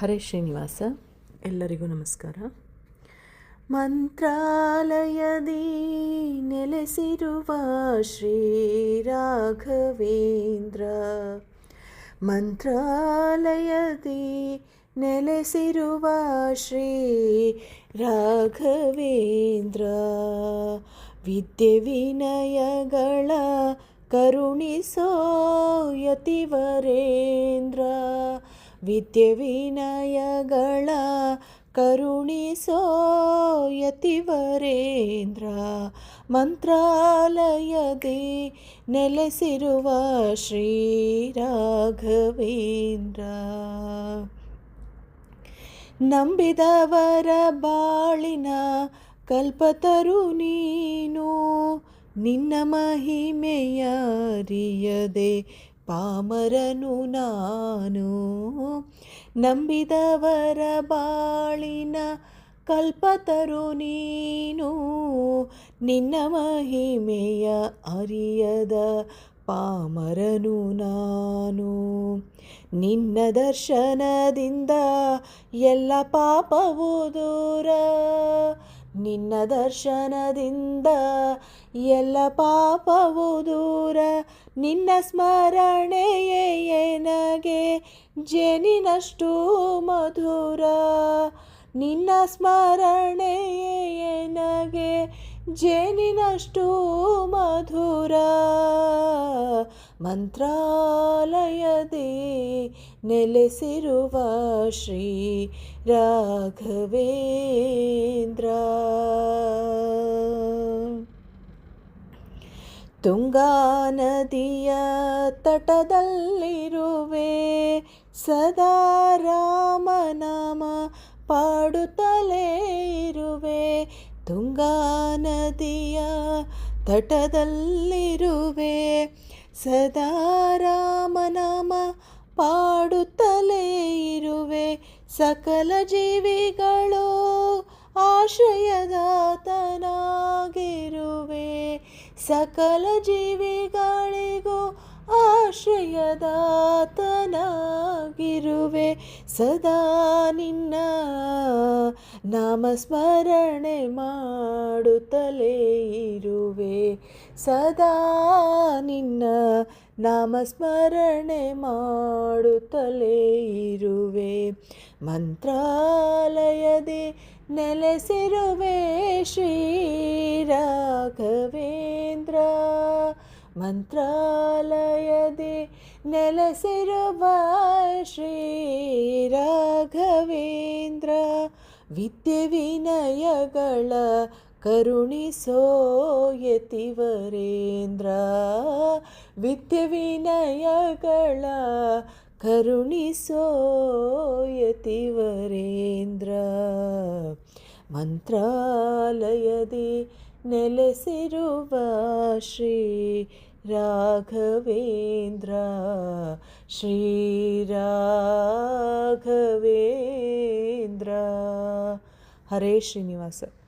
ಹರೇ ಶ್ರೀನಿವಾಸ. ಎಲ್ಲರಿಗೂ ನಮಸ್ಕಾರ. ಮಂತ್ರಾಲಯದಿ ನೆಲೆಸಿರುವ ಶ್ರೀ ರಾಘವೇಂದ್ರ, ಮಂತ್ರಾಲಯದಿ ನೆಲೆಸಿರುವ ಶ್ರೀ ರಾಘವೇಂದ್ರ, ವಿದ್ಯೆ ವಿನಯಗಳ ಕರುಣಿಸೋ ಯತಿವರೇಂದ್ರ ವಿದ್ಯೆ ವಿನಯಗಳ ಕರುಣಿಸೋ ಯತಿವರೇಂದ್ರ ಮಂತ್ರಾಲಯದಿ ನೆಲೆಸಿರುವ ಶ್ರೀ ರಾಘವೇಂದ್ರ. ನಂಬಿದವರ ಬಾಳಿನ ಕಲ್ಪತರು ನೀನು, ನಿನ್ನ ಮಹಿಮೆಯ ಅರಿಯದೆ ಪಾಮರನು ನಾನು. ನಂಬಿದವರ ಬಾಳಿನ ಕಲ್ಪತರು ನೀನು. ನಿನ್ನ ಮಹಿಮೆಯ ಅರಿಯದ ಪಾಮರನು ನಾನು. ನಿನ್ನ ದರ್ಶನದಿಂದ ಎಲ್ಲ ಪಾಪವು ದೂರ. ನಿನ್ನ ದರ್ಶನದಿಂದ ಎಲ್ಲ ಪಾಪವು ದೂರ. ನಿನ್ನ ಸ್ಮರಣೆಯೇ ನನಗೆ ಜೇನಿನಷ್ಟು ಮಧುರ. ನಿನ್ನ ಸ್ಮರಣೆಯೇ ನನಗೆ ಜೇನಿನಷ್ಟು ಮಧುರ. ಮಂತ್ರಾಲಯದಿ ನೆಲೆಸಿರುವ ಶ್ರೀ ರಾಘವೇಂದ್ರ. ತುಂಗಾ ನದಿಯ ತಟದಲ್ಲಿರುವೆ ಸದಾ ರಾಮನಾಮ ಪಾಡುತ್ತಲೇ ಇರುವೆ. ತುಂಗಾ ನದಿಯ ತಟದಲ್ಲಿರುವೆ ಸದಾ ರಾಮನಾಮ ಪಾಡುತ್ತಲೇ ಇರುವೆ ಸಕಲ ಜೀವಿಗಳು ಆಶ್ರಯದಾತನಾಗಿರುವೆ. ಸಕಲ ಜೀವಿಗಳಿಗೂ ಆಶ್ರಯದಾತನಾಗಿರುವೆ. ಸದಾ ನಿನ್ನ ನಾಮಸ್ಮರಣೆ ಮಾಡುತ್ತಲೇ ಇರುವೆ. ಸದಾ ನಿನ್ನ ನಾಮಸ್ಮರಣೆ ಮಾಡುತ್ತಲೇ ಇರುವೆ. ಮಂತ್ರಾಲಯದಿ ನೆಲೆಸಿರುವೆ ಶ್ರೀ ರಾಘವೇಂದ್ರ. ಮಂತ್ರಾಲಯದಿ ನೆಲೆಸಿರುವ ಶ್ರೀ ರಾಘವೇಂದ್ರ. ವಿದ್ಯೆ ವಿನಯಗಳ ಕರುಣಿಸೋ ಯತಿವರೇಂದ್ರ ವಿದ್ಯೆ ವಿನಯಗಳ ಕರುಣಿಸೋ ಯತಿವರೇಂದ್ರ ಮಂತ್ರಾಲಯದಿ ನೆಲೆಸಿರುವ ಶ್ರೀ ರಾಘವೇಂದ್ರ ಶ್ರೀ ರಾಘವೇಂದ್ರ ಹರೇ ಶ್ರೀನಿವಾಸ